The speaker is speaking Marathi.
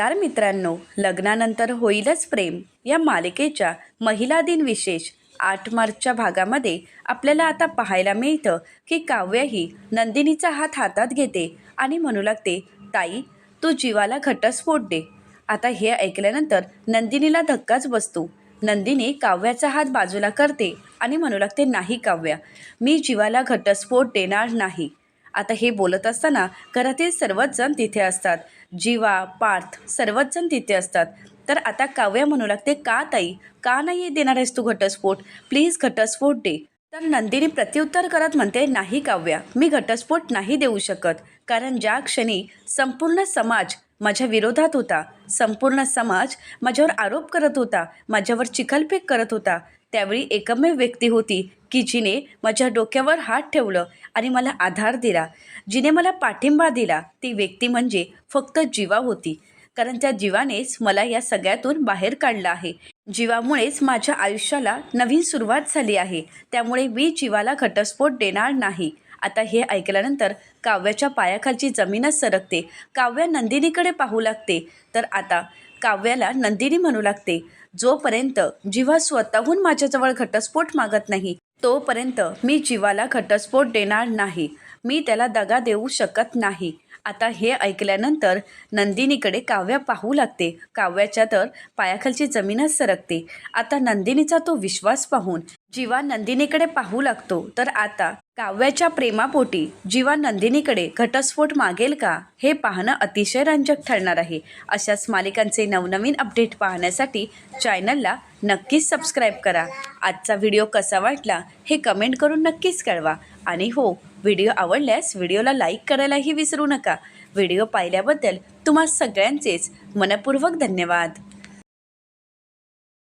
नमस्कार मित्रांनो लग्नानंतर होईलच प्रेम. या मालिकेच्या महिला दिन विशेष आठ मार्चच्या भागामध्ये आपल्याला आता पाहायला मिळतं की काव्यही नंदिनीचा हात हातात घेते आणि म्हणू लागते ताई तू जीवाला घटस्फोट दे. आता हे ऐकल्यानंतर नंदिनीला धक्काच बसतो. नंदिनी काव्याचा हात बाजूला करते आणि म्हणू लागते नाही काव्या मी जीवाला घटस्फोट देणार नाही. आता हे बोलत असताना घरातील सर्वच जण तिथे असतात. जीवा पार्थ सर्वच जण तिथे असतात. तर आता काव्या म्हणू लागते का ताई? का नाही देणार आहेस तू घटस्फोट? प्लीज घटस्फोट दे. तर नंदिनी प्रत्युत्तर करत म्हणते नाही काव्या मी घटस्फोट नाही देऊ शकत. कारण ज्या क्षणी संपूर्ण समाज माझ्या विरोधात होता संपूर्ण समाज माझ्यावर आरोप करत होता माझ्यावर चिखलफेक करत होता त्यावेळी एकमेव व्यक्ती होती की जिने माझ्या डोक्यावर हात ठेवलं आणि मला आधार दिला. जिने मला पाठिंबा दिला ती व्यक्ती म्हणजे फक्त जीवा होती. कारण त्या जीवानेच मला या सगळ्यातून बाहेर काढलं आहे. जीवामुळेच माझ्या आयुष्याला नवीन सुरुवात झाली आहे. त्यामुळे मी जीवाला घटस्फोट देणार नाही. आता हे ऐकल्यानंतर काव्याच्या पायाखालची जमीनच सरकते. काव्या नंदिनीकडे पाहू लागते. तर आता काव्याला नंदिनी म्हणू लागते. जोपर्यंत जिवा स्वतःहून माझ्याजवळ घटस्फोट मागत नाही तोपर्यंत मी जीवाला घटस्फोट देणार नाही. मी त्याला दगा देऊ शकत नाही. आता हे ऐकल्यानंतर नंदिनीकडे काव्या पाहू लागते. काव्याच्या तर पायाखालची जमीनच सरकते. आता नंदिनीचा तो विश्वास पाहून जीवा नंदिनीकडे पाहू लागतो. तर आता काव्याच्या प्रेमापोटी जीवा नंदिनीकडे घटस्फोट मागेल का? हे पाहणं अतिशय रंजक ठरणार आहे. अशाच मालिकांचे नवनवीन अपडेट पाहण्यासाठी चॅनलला नक्कीच सबस्क्राईब करा. आजचा व्हिडिओ कसा वाटला हे कमेंट करून नक्कीच कळवा. आणि हो व्हिडिओ आवडल्यास व्हिडिओला लाईक करायलाही विसरू नका. व्हिडिओ पाहिल्याबद्दल तुम्हा सगळ्यांचेच मनपूर्वक धन्यवाद.